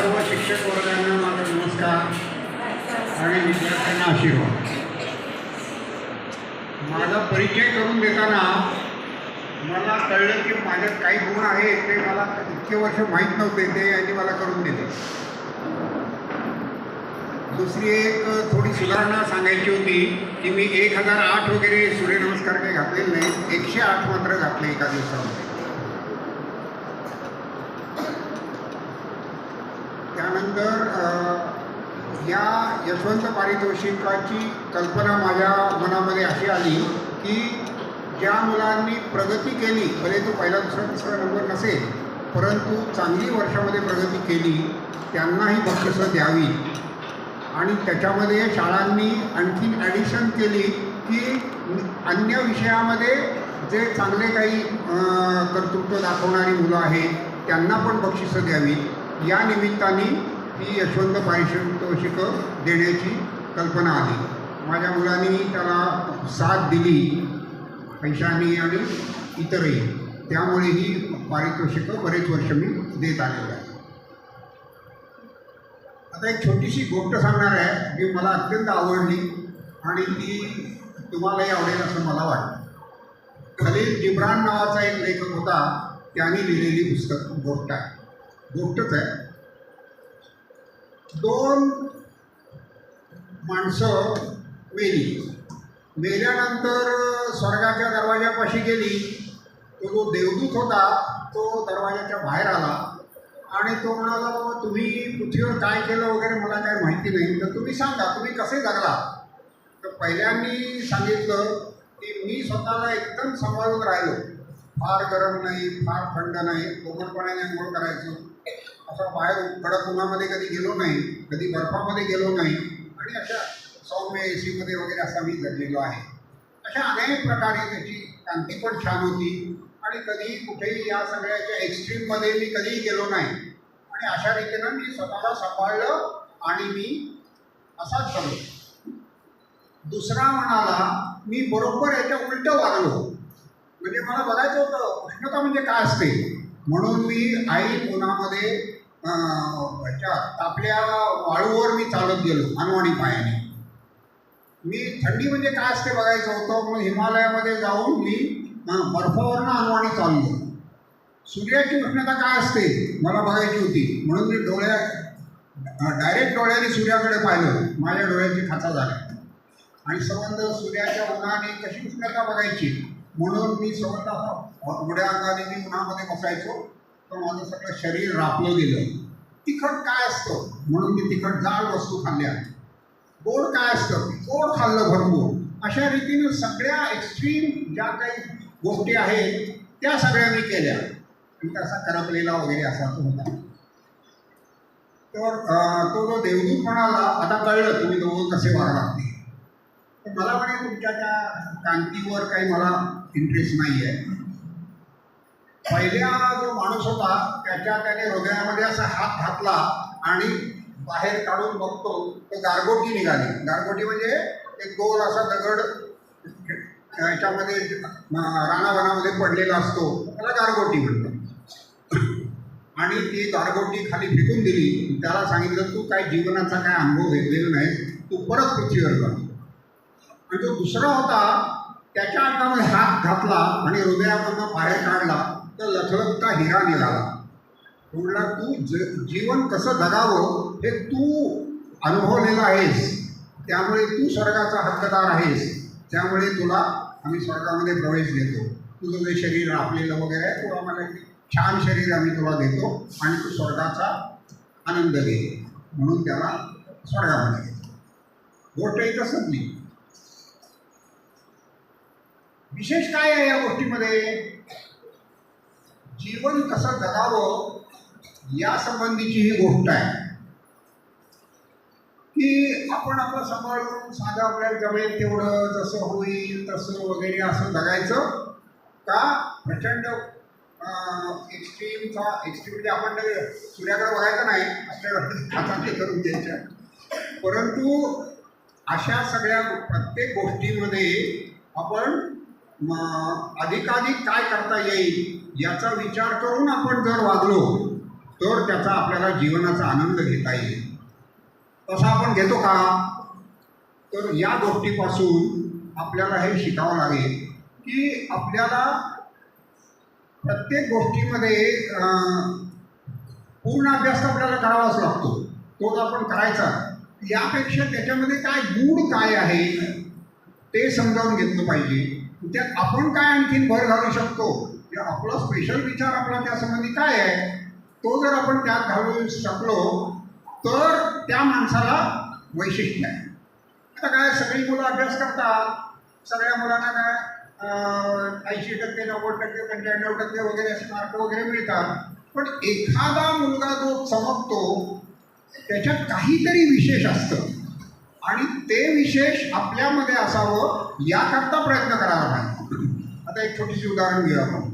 सर्व शिक्षक वर्गांना माझा नमस्कार आणि विद्यार्थ्यांना आशीर्वाद. माझा परिचय करून देताना मला कळलं की माझ्यात काही गुण आहेत ते मला इतके वर्ष माहीत नव्हते ते यांनी मला करून दिले. दुसरी एक थोडी सुधारणा सांगायची होती की मी एक हजार आठ वगैरे सूर्यनमस्कार काही घातलेले नाही एकशे आठ मात्र घातले एका दिवसामध्ये. त्यानंतर या यशवंत पारितोषिकाची कल्पना माझ्या मनामध्ये अशी आली की ज्या मुलांनी प्रगती केली भले तो पहिला दुसरा तिसरा नंबर नसेल परंतु चांगली वर्षामध्ये प्रगती केली त्यांनाही बक्षिसं द्यावी. आणि त्याच्यामध्ये शाळांनी आणखीन ॲडिशन केली की अन्य विषयामध्ये जे चांगले काही कर्तृत्व दाखवणारी मुलं आहेत त्यांना पण बक्षिसं द्यावी या निमित्ताने ही यशवंत पारितोषिकं देण्याची कल्पना आली माझ्या मुलांनी त्याला साथ दिली पैशाने आणि इतरही. त्यामुळे ही पारितोषिकं बरेच वर्ष मी देत आलेलं आहे. आता एक छोटीशी गोष्ट सांगणार आहे जी मला अत्यंत आवडली आणि ती तुम्हालाही आवडेल असं मला वाटतं. खलील जिब्रान नावाचा एक लेखक होता त्याने लिहिलेली पुस्तक गोष्ट आहे गोष्टच आहे. दोन माणसं मेली. मेल्यानंतर स्वर्गाच्या दरवाजापाशी गेली. तो जो देवदूत होता तो दरवाजाच्या बाहेर आला. आणि तो म्हणाला बाबा तुम्ही पृथ्वीवर काय केलं वगैरे मला काय माहिती नाही. तर तुम्ही सांगा तुम्ही कसे जगला? तर पहिल्यांनी सांगितलं की मी स्वतःला एकदम सांभाळून राहिलो. फार गरम नाही फार थंड नाही कोमटपणाने अंघोळ करायचो. असं बाहेर कडक उन्हामध्ये कधी गेलो नाही कधी बर्फामध्ये गेलो नाही आणि अशा सौम्य ए सीमध्ये वगैरे असा मी जगलेलो आहे. अशा अनेक प्रकारे त्याची कांती पण छान होती. आणि कधी कुठेही या सगळ्याच्या एक्स्ट्रीममध्ये मी कधीही गेलो नाही. आणि अशा रीतीनं मी स्वतःला सांभाळलं आणि मी असाच झालो दुसरा म्हणाला मी बरोबर याच्या उलटं वागलो. म्हणजे मला बघायचं होतं उष्णता म्हणजे काय असते? म्हणून मी आई उन्हामध्ये तापल्या वाळूवर मी चालत गेलो मानवाणी पायाने. मी थंडी म्हणजे काय असते बघायचं होतं मग हिमालयामध्ये जाऊन मी बर्फावरनं अनवाणी चाललो. सूर्याची उष्णता काय असते मला बघायची होती. म्हणून मी डोळ्या डायरेक्ट डोळ्याने सूर्याकडे पाहिलं. माझ्या डोळ्याची खाचा झाल्या. आणि संबंध सूर्याच्या उन्हाने कशी उष्णता बघायची? म्हणून मी संबंध उड्या अंगाने मी उन्हामध्ये बसायचो. तर माझं सगळं शरीर रापलं गेलं. तिखट काय असतं? म्हणून मी तिखट जाड वस्तू खाल्ल्या. गोड काय असतं? गोड खाल्लं भरपूर. अशा रीतीने सगळ्या एक्स्ट्रीम ज्या काही गोष्टी आहेत त्या सगळ्या मी केल्या. मी तसा करपलेला वगैरे असा तो होता. तर तो जो देवदूत म्हणाला आता कळलं तुम्ही दोघं कसे वागलात तर मला म्हणे तुमच्या त्या कांतीवर काही मला इंटरेस्ट नाही आहे पहिल्या जो माणूस होता त्याच्या त्याने हृदयामध्ये असा हात घातला आणि बाहेर काढून बघतो तर गारगोटी निघाली. गारगोटी म्हणजे एक गोल असा दगड याच्यामध्ये रानावनामध्ये पडलेला असतो. त्याला गारगोटी म्हणतात. आणि ती गारगोटी खाली फेकून दिली. त्याला सांगितलं तू काय जीवनाचा काय अनुभव घेतलेला नाही तू परत पृथ्वीवर जा. आणि जो दुसरा होता त्याच्या अंगामध्ये हात घातला आणि हृदयामधनं बाहेर काढला. तर लखलखता हिरा निघाला. म्हणला तू ज जीवन कसं जगावं हे तू अनुभवलेलं आहेस. त्यामुळे तू स्वर्गाचा हक्कदार आहेस. त्यामुळे तुला आम्ही स्वर्गामध्ये प्रवेश देतो. तुझं जे शरीर आपलेलं वगैरे आहे तुला आम्हाला छान शरीर आम्ही तुला देतो आणि तू स्वर्गाचा आनंद घे. म्हणून त्याला स्वर्गामध्ये घेतो गोष्ट इथं संपली. विशेष काय आहे या गोष्टीमध्ये? जीवन कसं जगावं या संबंधीची ही गोष्ट आहे. की आपण आपलं सांभाळून साधं आपल्याला जमेल तेवढं जसं होईल तसं वगैरे असं जगायचं का प्रचंड एक्स्ट्रीमचा एक्स्ट्रीम म्हणजे आपण सूर्याकडे बघायचं नाही आपल्याला हाताने करून द्यायच्या परंतु अशा सगळ्या प्रत्येक गोष्टीमध्ये आपण अधिकाधिक काय करता येईल याचा विचार करून आपण जर वागलो तर त्याचा आपल्याला जीवनाचा आनंद घेता येईल. तसा आपण घेतो का? तर या गोष्टीपासून आपल्याला हे शिकावं लागेल की आपल्याला प्रत्येक गोष्टीमध्ये पूर्ण अभ्यास तर आपल्याला करावाच लागतो. तोच आपण करायचा. यापेक्षा त्याच्यामध्ये काय गुण काय आहे ते समजावून घेतलं पाहिजे. त्यात आपण काय आणखीन भर घालू शकतो? म्हणजे आपला स्पेशल विचार आपला त्यासंबंधी काय आहे? तो जर आपण त्यात घालू शकलो तर त्या माणसाला वैशिष्ट्य आहे. आता काय सगळी मुलं अभ्यास करतात. सगळ्या मुलांना काय ऐंशी टक्के नव्वद टक्के पंच्याण्णव टक्के वगैरे असे मार्क वगैरे मिळतात. पण एखादा मुलगा जो चमकतो त्याच्यात काहीतरी विशेष असतं. आणि ते विशेष आपल्यामध्ये असावं याकरता प्रयत्न करायला पाहिजे. आता एक छोटीशी उदाहरण घेऊ आपण.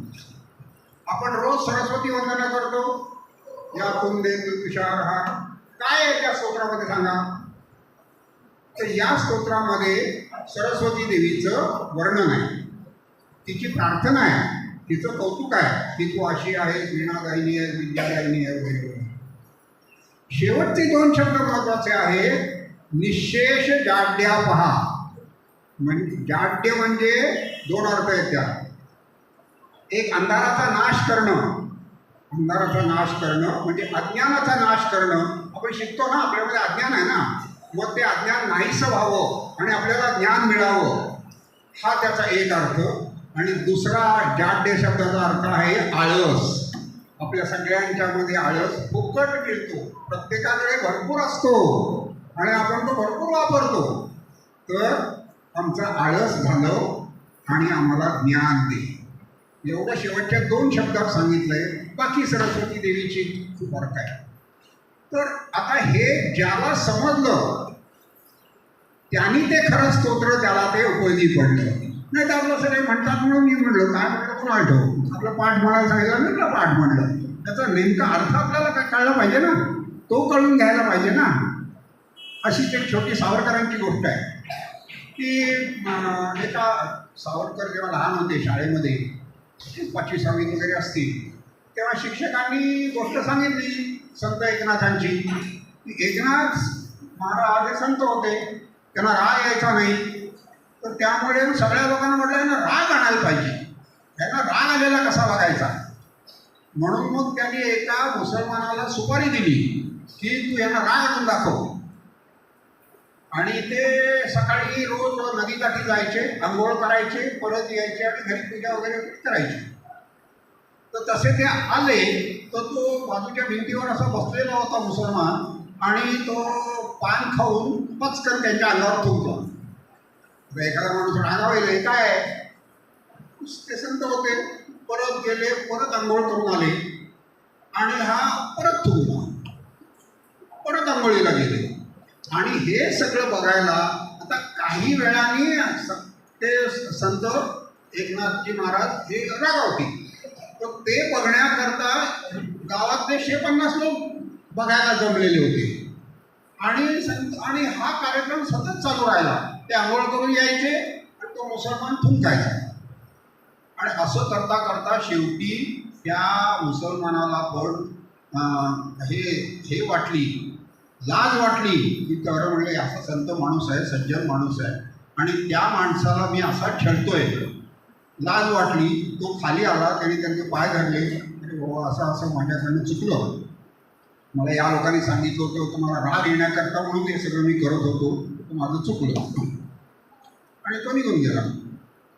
आपण रोज सरस्वती वंदना करतो. या कुंदेंदू तुषार हा काय आहे त्या स्तोत्रामध्ये सांगा? तर या स्तोत्रामध्ये सरस्वती देवीचं वर्णन आहे. तिची प्रार्थना आहे. तिचं कौतुक आहे. की तू अशी आहे वीणादायिनी आहे विद्यादायिनी आहे वगैरे. शेवटचे दोन शब्द महत्त्वाचे आहेत. निशेष जाड्या पहा. म्हणजे जाड्य म्हणजे दोन अर्थ आहेत त्या एक अंधाराचा नाश करणं. अंधाराचा नाश करणं म्हणजे अज्ञानाचा नाश करणं. आपण शिकतो ना आपल्यामध्ये अज्ञान आहे ना. मग ते अज्ञान नाहीसं व्हावं आणि आपल्याला ज्ञान मिळावं. हा त्याचा एक अर्थ. आणि दुसरा जाड्य शब्दाचा अर्थ आहे आळस. आपल्या सगळ्यांच्यामध्ये आळस फुकट मिळतो. प्रत्येकाकडे भरपूर असतो. आणि आपण तो भरपूर वापरतो. तर आमचा आळस झालं आणि आम्हाला ज्ञान दे. एवढं शेवटच्या दोन शब्दात सांगितलंय बाकी सरस्वती देवीची खूप अर्थ आहे. तर आता हे ज्याला समजलं त्यांनी ते खरं स्तोत्र त्याला ते उपयोगी पडलं. नाही तर आपलं सगळे म्हणतात म्हणून मी म्हणलं काय म्हणलं कोण आठव? आपलं पाठ म्हणायला सांगितलं मी तुला पाठ म्हणलं त्याचा नेमका अर्थ आपल्याला काय कळला पाहिजे ना? तो कळून घ्यायला पाहिजे ना? अशीच एक छोटी सावरकरांची गोष्ट आहे. की एका सावरकर जेव्हा लहान होते शाळेमध्ये पाचवी सहावी वगैरे असतील. तेव्हा शिक्षकांनी गोष्ट सांगितली संत एकनाथांची की एकनाथ महाराज हे संत होते. त्यांना राग यायचा नाही. तर त्यामुळे सगळ्या लोकांना म्हटलं यांना राग आणायला पाहिजे. त्यांना राग आलेला कसा बघायचा? म्हणून मग त्यांनी एका मुसलमानाला सुपारी दिली की तू यांना राग आणून दाखव. आणि ते सकाळी रोज नदीकाठी जायचे आंघोळ करायचे परत यायचे आणि घरी पूजा वगैरे करायचे. तर तसे ते आले तर तो बाजूच्या भिंतीवर असा बसलेला होता मुसलमान आणि तो पान खाऊन पचकन त्यांच्या अंगावर थुंकला एखादा माणूस रागावेल काय ते संत होते. परत गेले परत आंघोळ करून आले. आणि हा परत थुंकला परत आंघोळीला गेले. आणि हे सगळं बघायला आता काही वेळाने ते संत एकनाथजी महाराज हे रागावतील. तर ते बघण्याकरता गावातले शे पन्नास लोक बघायला जमलेले होते. आणि संत आणि हा कार्यक्रम सतत चालू राहिला. ते आंघोळ करून यायचे आणि तो मुसलमान थुंकायचा आणि असं करता करता शेवटी त्या मुसलमानाला पण हे हे वाटली. लाज वाटली की तर म्हणले असा संत माणूस आहे सज्जन माणूस आहे आणि त्या माणसाला मी असा छळतोय लाज वाटली तो खाली आला त्याने त्यांचे पाय धरले. अरे बाबा असं असं माझ्यासाठी चुकलं. मला या लोकांनी सांगितलं होतं तुम्हाला मला राग येण्याकरता म्हणून हे सगळं मी करत होतो. तर माझं चुकलं. आणि तो निघून गेला.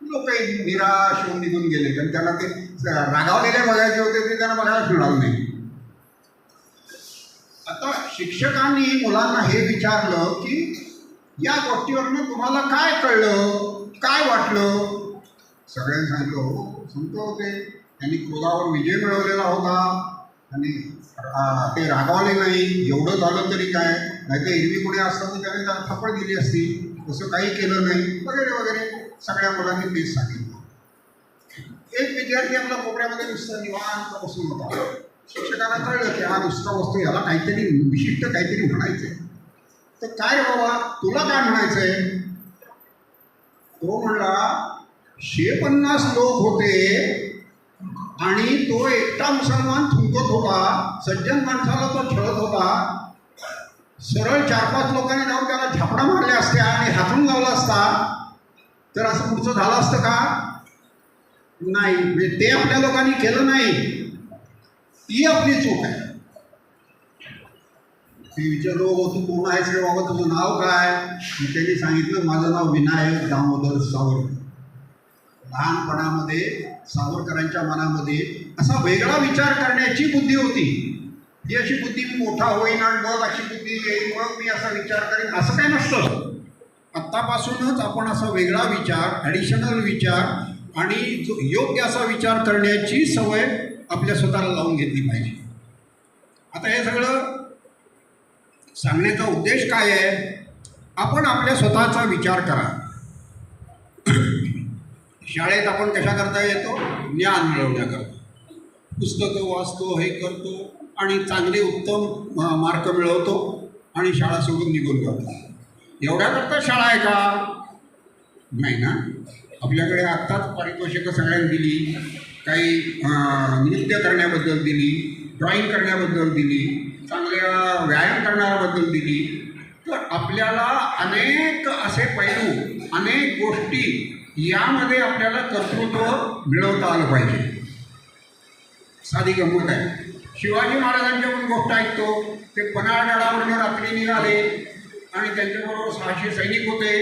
लोक निराश होऊन निघून गेले. कारण त्यांना ते रागावलेले बघायचे होते ते त्यांना बघायलाच मिळालं नाही. आता शिक्षकांनी मुलांना हे विचारलं की या गोष्टीवरनं तुम्हाला काय कळलं? काय वाटलं? सगळ्यांनी सांगितलं हो संत होते. त्यांनी क्रोधावर विजय मिळवलेला होता. आणि ते रागावले नाही. एवढं झालं तरी काय? नाही तर एरवी कोणी असतं तर त्याने त्याला थप्पड दिली असती. तसं काही केलं नाही. वगैरे वगैरे. सगळ्या मुलांनी तेच सांगितलं. एक विद्यार्थी आपला कोपऱ्यामध्ये नुसतं निवांत बसून होता. शिक्षकांना कळलं की हा नुसता वस्तू याला काहीतरी विशिष्ट काहीतरी म्हणायचंय तर काय बाबा तुला काय म्हणायचंय तो म्हणला शे पन्नास लोक होते आणि तो एकटा मुसलमान थुंकत होता सज्जन माणसाला तो छळत होता सरळ चार पाच लोकांनी जाऊन त्याला झापडा मारल्या असत्या आणि हातून लावला असता तर असं पुढचं झालं असतं का? नाही. म्हणजे ते आपल्या लोकांनी केलं नाही. ती आपली चूक आहे ती विचारलो तू कोण आहेस रे बाबा तुझं नाव काय त्यांनी सांगितलं माझं नाव विनायक दामोदर सावरकर। लहानपणामध्ये सावरकरांच्या मनामध्ये असा वेगळा विचार करण्याची बुद्धी होती. ही अशी बुद्धी मी मोठा होईन आणि मग अशी बुद्धी येईल मग मी असा विचार करेन असं काय नसतं. आत्तापासूनच आपण असा वेगळा विचार ॲडिशनल विचार आणि जो योग्य असा विचार करण्याची सवय आपल्या स्वतःला लावून घेतली पाहिजे. आता हे सगळं सांगण्याचा उद्देश काय आहे? आपण आपल्या स्वतःचा विचार करा. शाळेत आपण कशा करता येतो? ज्ञान मिळवण्याकरता पुस्तकं वाचतो हे करतो आणि चांगले उत्तम मार्क मिळवतो आणि शाळा सोडून निघून जातो. एवढ्याकरता शाळा आहे का? नाही ना? आपल्याकडे आत्ताच पारितोषिकं सगळ्यांनी दिली. काही नृत्य करण्याबद्दल दिली ड्रॉईंग करण्याबद्दल दिली चांगल्या व्यायाम करण्याबद्दल दिली तर आपल्याला अनेक असे पैलू अनेक गोष्टी यामध्ये आपल्याला कर्तृत्व मिळवता आलं पाहिजे. साधी गंमत आहे. शिवाजी महाराजांच्या पण गोष्ट ऐकतो ते पन्हाळगडावरनं रात्री निघाले आणि त्यांच्याबरोबर सहाशे सैनिक होते.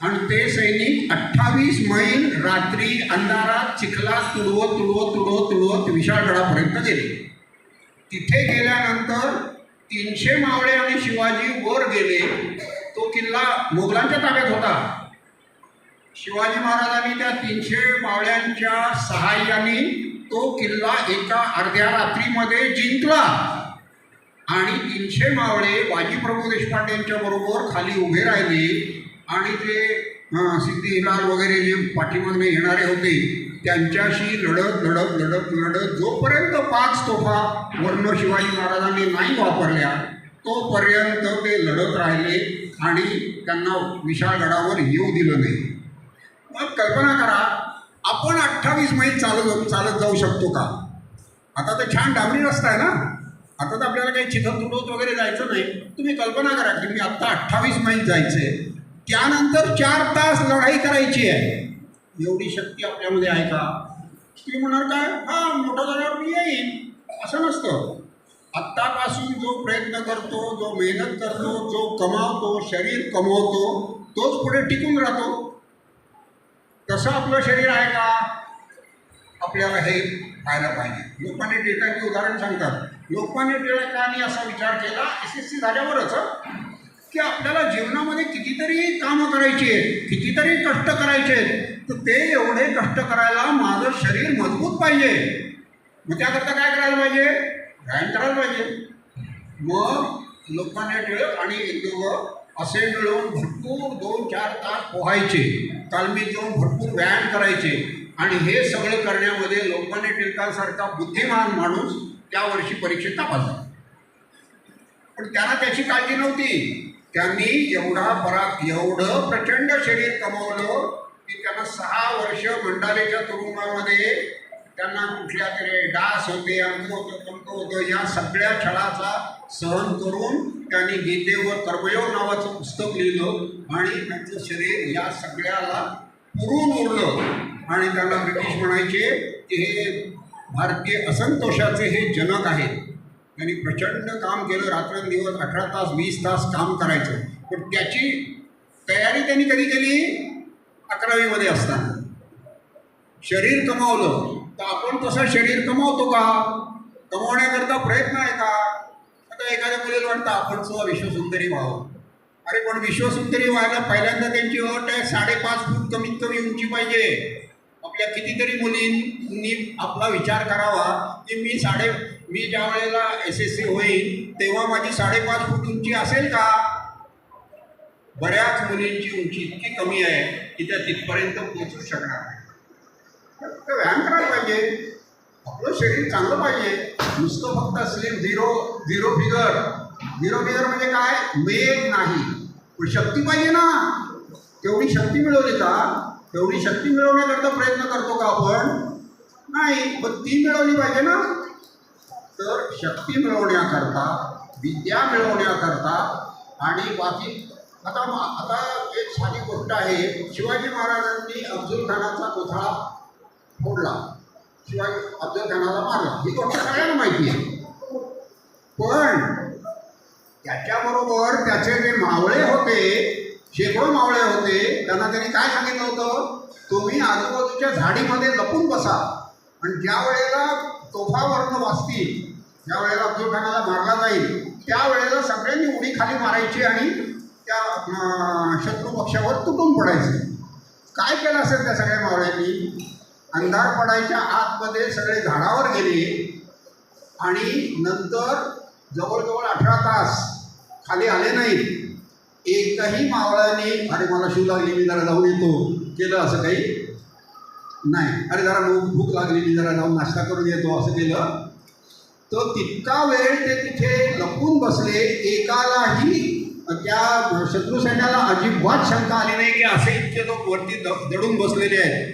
आणि ते सैनिक अठ्ठावीस मैल रात्री अंधारात चिखलात तुडवत तुडवत तुडवत तुडवत विशाळगडापर्यंत गेले. तिथे गेल्यानंतर तीनशे मावळे आणि शिवाजी वर गेले. तो किल्ला मोगलांच्या ताब्यात होता. शिवाजी महाराजांनी त्या तीनशे मावळ्यांच्या सहाय्याने तो किल्ला एका अर्ध्या रात्रीमध्ये जिंकला. आणि तीनशे मावळे बाजीप्रभू देशपांडेंच्या बरोबर खाली उभे राहिले. आणि ते सिद्धी हिलाल वगैरे जे पाठीमागने येणारे होते त्यांच्याशी लढत लढत लढत लढत जोपर्यंत पाच तोफा वर्ण शिवाजी महाराजांनी नाही वापरल्या तोपर्यंत ते लढत राहिले आणि त्यांना विशाळगडावर येऊ दिलं नाही. मग कल्पना करा आपण अठ्ठावीस मैल चालत चालत जाऊ शकतो का? आता तर छान डांबरी रस्ता आहे ना? आता तर आपल्याला काही चिखल तुडवत वगैरे जायचं नाही. तुम्ही कल्पना करा की मी आत्ता अठ्ठावीस मैल जायचे त्यानंतर चार तास लढाई करायची आहे. एवढी शक्ती आपल्यामध्ये आहे का? तुम्ही म्हणाल काय? हा मोठा झाल्यावर मी येईन. असं नसतं. आत्तापासून जो प्रयत्न करतो जो मेहनत करतो जो कमावतो शरीर कमवतो तोच पुढे टिकून राहतो. तसं आपलं शरीर आहे का? आपल्याला हे पाहायला पाहिजे. लोकमान्य टिळकांचे उदाहरण सांगतात. लोकमान्य टिळकांनी असा विचार केला एस एस सी झाल्यावरच की आपल्याला जीवनामध्ये कितीतरी कामं करायची आहेत कितीतरी कष्ट करायचे आहेत तर ते एवढे कष्ट करायला माझं शरीर मजबूत पाहिजे. मग त्याकरता काय करायला पाहिजे? व्यायाम करायला पाहिजे. मग लोकांना टिळक आणि एक दोघं असे मिळून भरपूर दोन चार तास पोहायचे तालमीत जाऊन भरपूर व्यायाम करायचे. आणि हे सगळं करण्यामध्ये लोकांनी टिळकांसारखा बुद्धिमान माणूस त्या वर्षी परीक्षेत तपासला पण त्यांना त्याची काळजी नव्हती. त्यांनी एवढा परा एवढं प्रचंड शरीर कमवलं की त्यांना सहा वर्ष मंडालेच्या तुरुंगामध्ये त्यांना कुठल्या तरी डास होते अंक होतं पंक होतं या सगळ्या छळाचा सहन करून त्यांनी गीतेवर कर्मयोग नावाचं पुस्तक लिहिलं आणि त्यांचं शरीर या सगळ्याला पुरून उरलं. आणि त्यांना ब्रिटिश म्हणायचे की हे भारतीय असंतोषाचे हे जनक आहेत. त्यांनी प्रचंड काम केलं रात्रंदिवस अठरा तास वीस तास काम करायचं. पण त्याची तयारी त्यांनी कधी केली? अकरावीमध्ये असताना. शरीर कमावलं. तर आपण तसं शरीर कमावतो का? कमावण्याकरता प्रयत्न आहे का? आता एखाद्या मुलीला वाटतं आपण सुद्धा विश्वसुंदरी व्हावं. अरे पण विश्वसुंदरी व्हायला पहिल्यांदा त्यांची अट आहे साडेपाच फूट कमीत कमी उंची पाहिजे. आपल्या कितीतरी मुलींनी आपला विचार करावा की मी साडे मी ज्या वेळेला एस एस सी होईल तेव्हा माझी साडेपाच फूट उंची असेल का? बऱ्याच मुलींची उंची इतकी कमी आहे की त्या तिथपर्यंत पोहोचू शकणार नाही. तर व्यायाम करायला पाहिजे. आपलं शरीर चांगलं पाहिजे. नुसतं फक्त slim zero zero figure zero figure म्हणजे काय? मेद नाही. पण शक्ती पाहिजे ना. तेवढी शक्ती मिळवली का? तेवढी शक्ती मिळवण्याकरता प्रयत्न करतो का आपण? नाही. पण ती मिळवली पाहिजे ना. तर शक्ती मिळवण्याकरता विद्या मिळवण्याकरता आणि बाकी आता आता एक साधी गोष्ट आहे. शिवाजी महाराजांनी अफजल खानाचा कोथळा फोडला. शिवाजी अफजल खानाला मारला. ही गोष्ट सगळ्यांना माहिती आहे. पण त्याच्याबरोबर त्याचे जे मावळे होते शेकडो मावळे होते त्यांना त्यांनी काय सांगितलं होतं? तुम्ही आजूबाजूच्या झाडीमध्ये लपून बसा. आणि ज्या वेळेला तोफावरनं वाचतील ज्या वेळेला अब्दुल खानाला मारला जाईल त्यावेळेला सगळ्यांनी उडी खाली मारायची आणि त्या शत्रू पक्षावर तुटून पडायचे. काय केलं असेल त्या सगळ्या मावळ्यांनी? अंधार पडायच्या आतमध्ये सगळे झाडावर गेले आणि नंतर जवळजवळ अठरा तास खाली आले नाहीत. एकही मावळ्याने अरे मला शिव लागली मी जरा जाऊन येतो. केलं असं काही? नाही. अरे जरा भूक लागली मी जरा जाऊन नाश्ता करून येतो असं केलं. तर तितका वेळ ते तिथे लपून बसले एकालाही त्या शत्रू सैन्याला अजिबात शंका आली नाही की असे इतके लोक वरती दडून बसलेले आहेत.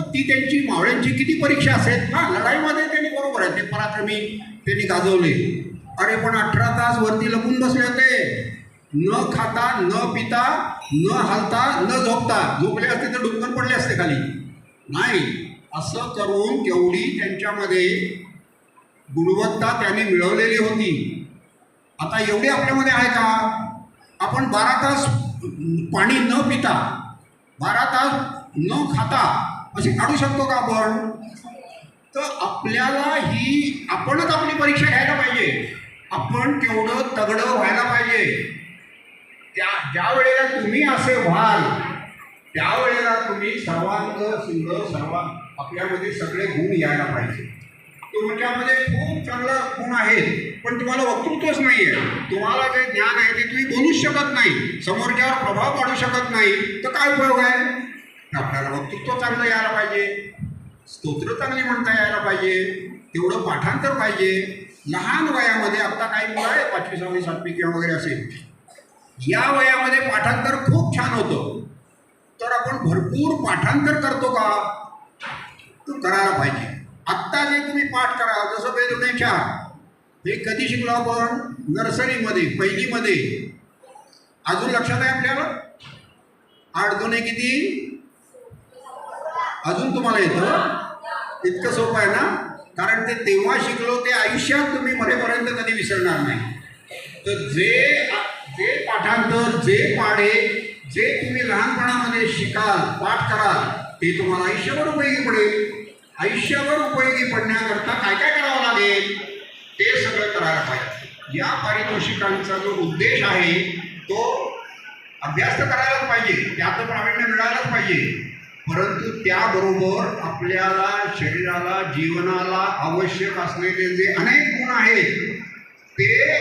ती त्यांची मावळ्यांची किती परीक्षा असेल? हां लढाईमध्ये त्यांनी बरोबर आहे ते पराक्रमी त्यांनी गाजवले. अरे पण अठरा तास वरती लपून बसले होते. न खाता न पिता न हालता न झोपता. झोपले असते तर डुंकन पडले असते खाली. नाही असं करून तेवढी त्यांच्यामध्ये गुणवत्ता त्याने मिळवलेली होती. आता एवढी आपल्यामध्ये आहे का? आपण बारा तास पाणी न पिता बारा तास न खाता असे काढू शकतो का आपण? तर आपल्याला ही आपणच आपली परीक्षा घ्यायला पाहिजे. आपण तेवढं तगडं व्हायला पाहिजे. त्या ज्या वेळेला तुम्ही असे व्हाल त्यावेळेला तुम्ही सर्वांग सुंदर सर्व आपल्यामध्ये सगळे गुण यायला पाहिजे. तुमच्यामध्ये खूप चांगला गुण आहे पण तुम्हाला वक्तृत्वच नाही आहे तुम्हाला जे ज्ञान आहे ते तुम्ही बोलूच शकत नाही. समोरच्यावर प्रभाव पाडू शकत नाही तर काय उपयोग आहे? आपल्याला वक्तृत्व चांगलं यायला पाहिजे. स्तोत्र चांगली म्हणता यायला पाहिजे. तेवढं पाठांतर पाहिजे. लहान वयामध्ये आत्ता काही मुलं आहे पाचवी सहावी सातवी किंवा वगैरे असेल. या वयामध्ये पाठांतर खूप छान होतं. तर आपण भरपूर पाठांतर करतो का? तो करायला पाहिजे. आत्ता जे तुम्ही पाठ कराल जसं वेदुनेच्या हे कधी शिकलो आपण? नर्सरीमध्ये पहिलीमध्ये. अजून लक्षात आहे आपल्याला? आठ दोन्ही किती? अजून तुम्हाला येतं? इतकं सोपं आहे ना? कारण ते तेव्हा शिकलो ते आयुष्यात तुम्ही मरेपर्यंत कधी विसरणार नाही. तर जे जे पाठांतर जे पाढे जे तुम्ही लहानपणामध्ये शिकाल पाठ कराल ते तुम्हाला आयुष्यभर उपयोगी पडेल. आयुष्यभर उपयोगी पडण्याकरता काय काय करावं लागेल? ते सगळं करायला पाहिजे. या पारितोषिकांचा जो उद्देश आहे तो अभ्यास तर करायलाच पाहिजे. त्याचं प्रावीण्य मिळायलाच पाहिजे. परंतु त्याबरोबर आपल्याला शरीराला जीवनाला आवश्यक असलेले जे अनेक गुण आहेत ते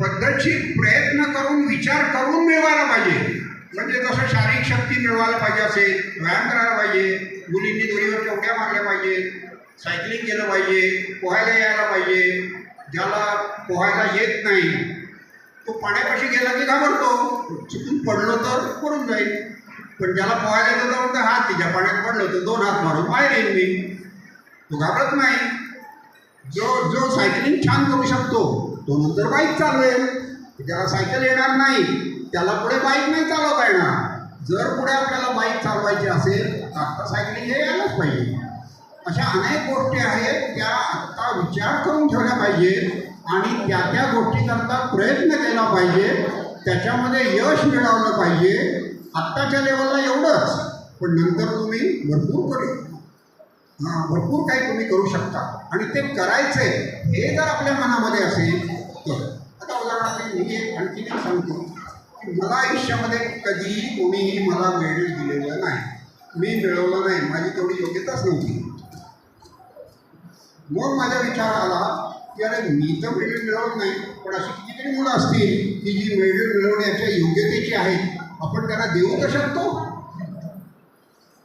पद्धतशीर प्रयत्न करून विचार करून मिळवायला पाहिजे. म्हणजे जसं शारीरिक शक्ती मिळवायला पाहिजे असेल व्यायाम करायला पाहिजे मुलींनी दोरीवर उड्या मारल्या पाहिजे सायकलिंग केलं पाहिजे पोहायला यायला पाहिजे. ज्याला पोहायला येत नाही तो पाण्यापाशी गेला की घाबरतो. चुकून पडलो तर पडून जाईल. पण ज्याला पोहायला येतो तर म्हणतो हात तिच्या पाण्यात पडलो तर दोन हात मारून बाहेर येईल मी. तो घाबरत नाही. जो जो सायकलिंग छान करू शकतो तो नंतर बाईक चालवेल. ज्याला सायकल येणार नाही त्याला पुढे बाईक नाही चालवता येणार. जर पुढे आपल्याला बाईक चालवायची असेल तर सायकलिंग हे यायलाच पाहिजे. अशा अनेक गोष्टी आहेत त्या आत्ता विचार करून ठेवल्या पाहिजेत आणि त्या त्या गोष्टीकरता प्रयत्न केला पाहिजे. त्याच्यामध्ये यश मिळवलं पाहिजे. आत्ताच्या लेवलला एवढंच. पण नंतर तुम्ही भरपूर करू. हां भरपूर काही तुम्ही करू शकता. आणि ते करायचे हे जर आपल्या मनामध्ये असेल तर. आता उदाहरणार्थ मी एक आणखी एक सांगतो. मला आयुष्यामध्ये कधीही कोणीही मला वेळ दिलेलं नाही. मी मिळवलं नाही. माझी तेवढी योग्यताच नव्हती. मग माझा विचार आला की अरे मी तर मेडल मिळवत नाही पण अशी कितीतरी मुलं असतील की जी मेडल मिळवण्याच्या योग्यतेची आहेत आपण त्यांना देऊ तर शकतो.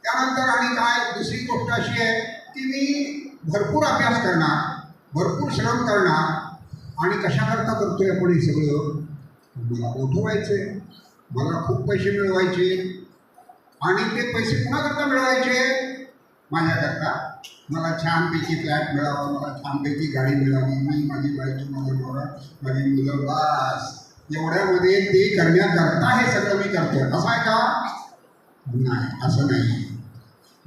त्यानंतर आणि काय दुसरी गोष्ट अशी आहे की मी भरपूर अभ्यास करणार भरपूर श्रम करणार आणि कशाकरता करतोय आपण हे सगळं? मला मोठं आहे मला खूप पैसे मिळवायचे आणि ते पैसे कुणाकरता मिळवायचे? माझ्याकरता. मला छानपैकी फ्लॅट मिळावा मला छानपैकी गाडी मिळावी मी माझी बायची माझं नवरा माझी मुलं बास. एवढ्यामध्ये ते करण्याकरता हे सगळं मी करतो असं आहे का? नाही असं नाही.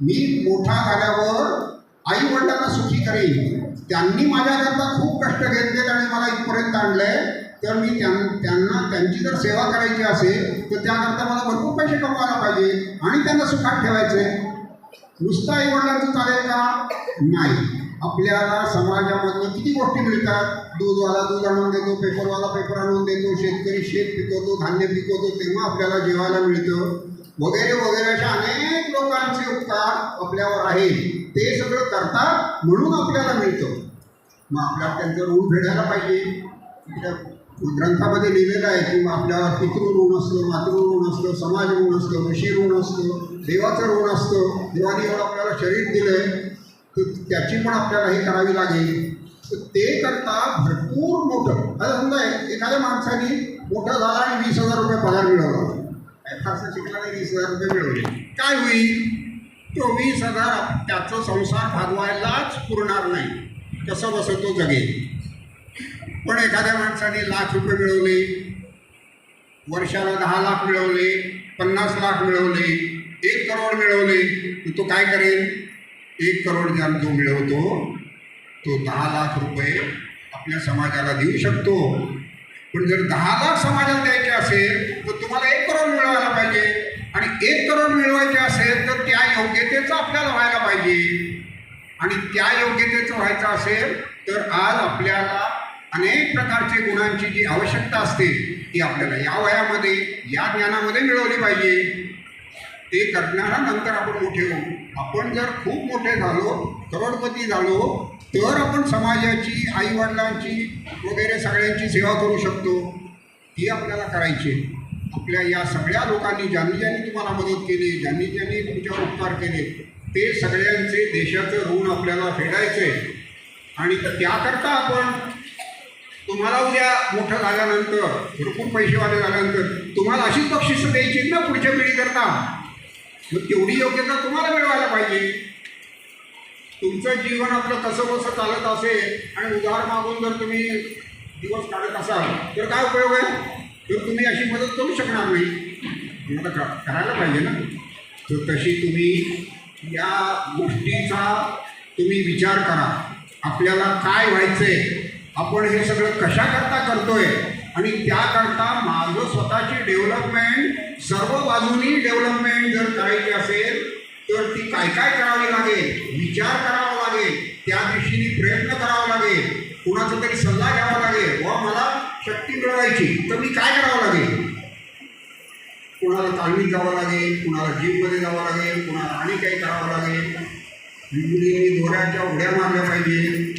मी मोठा झाल्यावर आई वडिलांना सुखी करेन. त्यांनी माझ्याकरता खूप कष्ट घेतलेत आणि मला इथपर्यंत आणलंय. तर मी त्यां- त्यांना त्यांची जर सेवा करायची असेल तर त्याकरता मला भरपूर पैसे कमवायला पाहिजे आणि त्यांना सुखात ठेवायचे नुसतं आई वडिलांचं चालेल का? नाही. आपल्याला समाजामधनं किती गोष्टी मिळतात? दूधवाला दूध आणून देतो पेपरवाला पेपर आणून देतो शेतकरी शेत पिकवतो धान्य पिकवतो तेव्हा आपल्याला जेवायला मिळतं. वगैरे वगैरे अशा अनेक लोकांचे उपकार आपल्यावर आहेत. ते सगळं करतात म्हणून आपल्याला मिळतं. मग आपल्याला त्यांचं ऋण फेडायला पाहिजे. ग्रंथामध्ये लिहिलेलं आहे की मग आपल्याला पितृ ऋण असतं मातृ ऋण असतं समाज ऋण असतं ऋषी ऋण असतं देवाचं ऋण असतं. देवाने एवढं आपल्याला शरीर दिलं तर त्याची पण आपल्याला हे करावी लागेल. तर ते करता भरपूर मोठं. आता समजा एखाद्या माणसाने मोठं झाला आणि वीस हजार रुपये पगार मिळवला. काय फारसं शिकला वीस हजार रुपये मिळवले. काय होईल? तो वीस हजार त्याचं संसार भागवायलाच पुरणार नाही. कसं बसं तो जगेल? पण एखाद्या माणसाने लाख रुपये मिळवले वर्षाला दहा लाख मिळवले पन्नास लाख मिळवले एक करोड मिळवले तर तो काय करेल? एक करोड ज्या जो मिळवतो तो दहा लाख रुपये आपल्या समाजाला देऊ शकतो. पण जर दहा लाख समाजाला द्यायचे असेल तर तुम्हाला एक करोड मिळवायला पाहिजे. आणि एक करोड मिळवायचे असेल तर त्या योग्यतेचं आपल्याला व्हायला पाहिजे. आणि त्या योग्यतेचं व्हायचं असेल तर आज आपल्याला अनेक प्रकारचे गुणांची जी आवश्यकता असते ती आपल्याला या वयामध्ये या ज्ञानामध्ये मिळवली पाहिजे. ते करणारा नंतर आपण मोठे होऊ. आपण जर खूप मोठे झालो करोडपती झालो तर आपण समाजाची आईवडिलांची वगैरे सगळ्यांची सेवा करू शकतो. ही आपल्याला करायची आहे. आपल्या या सगळ्या लोकांनी ज्यांनी ज्यांनी तुम्हाला मदत केली ज्यांनी ज्यांनी तुमच्यावर उपकार केले ते सगळ्यांचे देशाचं ऋण आपल्याला फेडायचं आहे आणि त्याकरता आपण तुम्हाला उद्या मोठं झाल्यानंतर भरपूर पैसेवाले झाल्यानंतर तुम्हाला अशीच बक्षिसं द्यायची ना पुढच्या पिढीकरता? मग तेवढी योग्यता तुम्हाला मिळवायला पाहिजे. तुमचं जीवन आपलं कसं कसं चालत असेल आणि उधार मागून जर तुम्ही दिवस काढत असाल तर काय उपयोग आहे? तर तुम्ही अशी मदत करू शकणार नाही. तुम्हाला क- करायला पाहिजे ना. तर तशी तुम्ही या गोष्टीचा तुम्ही विचार करा. आपल्याला काय व्हायचं आहे आपण हे सगळं कशाकरता करतोय? आणि त्याकरता माझं स्वतःची डेव्हलपमेंट सर्व बाजूनी डेव्हलपमेंट जर करायची असेल तर ती काय काय करावी लागेल? विचार करावा लागेल. त्या दृष्टीने प्रयत्न करावा लागेल. कुणाचा तरी सल्ला घ्यावा लागेल. व मला शक्ती मिळवायची. तर मी काय करावं लागेल? कुणाला तालमीत जावं लागेल कुणाला जिममध्ये जावं लागेल कुणाला आणि काही करावं लागेल. दोऱ्यांच्या दोऱ्याच्या उड्या मारल्या पाहिजे.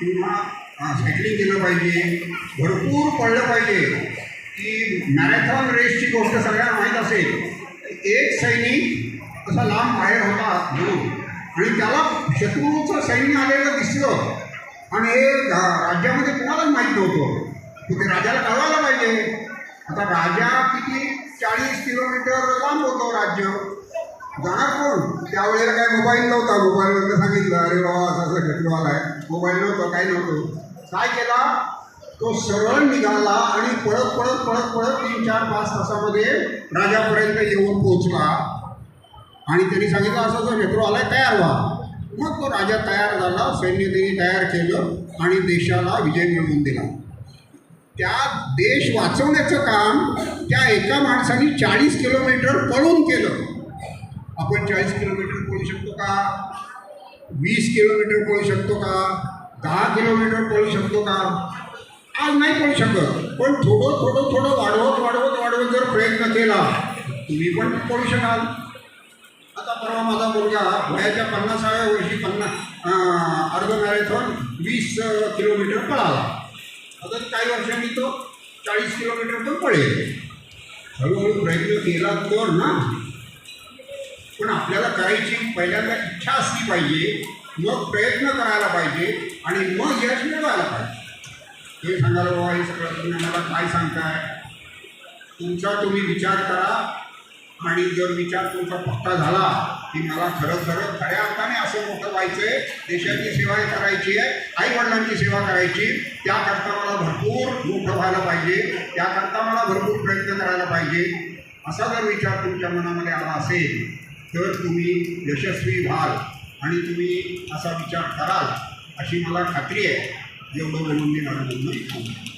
किंवा सायकलिंग केलं पाहिजे भरपूर पडलं पाहिजे. की मॅरेथॉन रेसची गोष्ट सगळ्यांना माहीत असेल एक सैनिक असा लांब बाहेर होता म्हणून. आणि त्याला शत्रूचं सैन्य आलेलं दिसलं. आणि हे राज्यामध्ये कोणालाच माहीत नव्हतं. तर ते राजाला कळवायला पाहिजे. आता राजा किती चाळीस किलोमीटर लांब होतो राज्य. जाणार कोण? त्यावेळेला काय मोबाईल नव्हता. मोबाईलवरनं सांगितलं अरे बाबा असं असं शत्रू आलाय मोबाईल नव्हतं काही नव्हतं. काय केला? तो सरळ निघाला आणि पळत पळत पळत पळत तीन चार पाच तासामध्ये राजापर्यंत येऊन पोहोचला. आणि त्यांनी सांगितलं असं जर मेट्रो आलाय तयार व्हा. मग तो राजा तयार झाला सैन्य त्यांनी तयार केलं आणि देशाला विजय मिळवून दिला. त्या देश वाचवण्याचं काम त्या एका माणसाने चाळीस किलोमीटर पळून केलं. आपण चाळीस किलोमीटर पळू शकतो का? वीस किलोमीटर पळू शकतो का? दहा किलोमीटर पळू शकतो का? आज नाही पळू शकत. पण थोडं थोडं थोडं वाढवत वाढवत वाढवत जर प्रयत्न केला तुम्ही पण पळू शकाल. आता परवा माझा मुलगा वयाच्या पन्नासाव्या वर्षी पन्नास अर्ध मॅरेथॉन वीस किलोमीटर पळाला. आता काही वर्षांनी तो चाळीस किलोमीटर पण पळेल. हळूहळू प्रयत्न केला तर ना पण आपल्याला करायची पहिल्यांदा इच्छा असली पाहिजे मग प्रयत्न करायला पाहिजे आणि मग यश मिळवायला पाहिजे. हे सांगायला बाबा हे सगळं तुम्ही आम्हाला काय सांगताय? तुमचा तुम्ही विचार करा आणि जर विचार तुमचा पक्का झाला की मला खरं खरं खऱ्या अर्थाने असं मोठं व्हायचं आहे देशाची सेवा करायची आहे आई वडिलांची सेवा करायची त्याकरता मला भरपूर मोठं व्हायला पाहिजे त्याकरता मला भरपूर प्रयत्न करायला पाहिजे असा जर विचार तुमच्या मनामध्ये आला असेल तर तुम्ही यशस्वी व्हाल आणि तुम्ही असा विचार कराल अशी मला खात्री आहे एवढं बोलून मी माझं बोलणं थांबतो.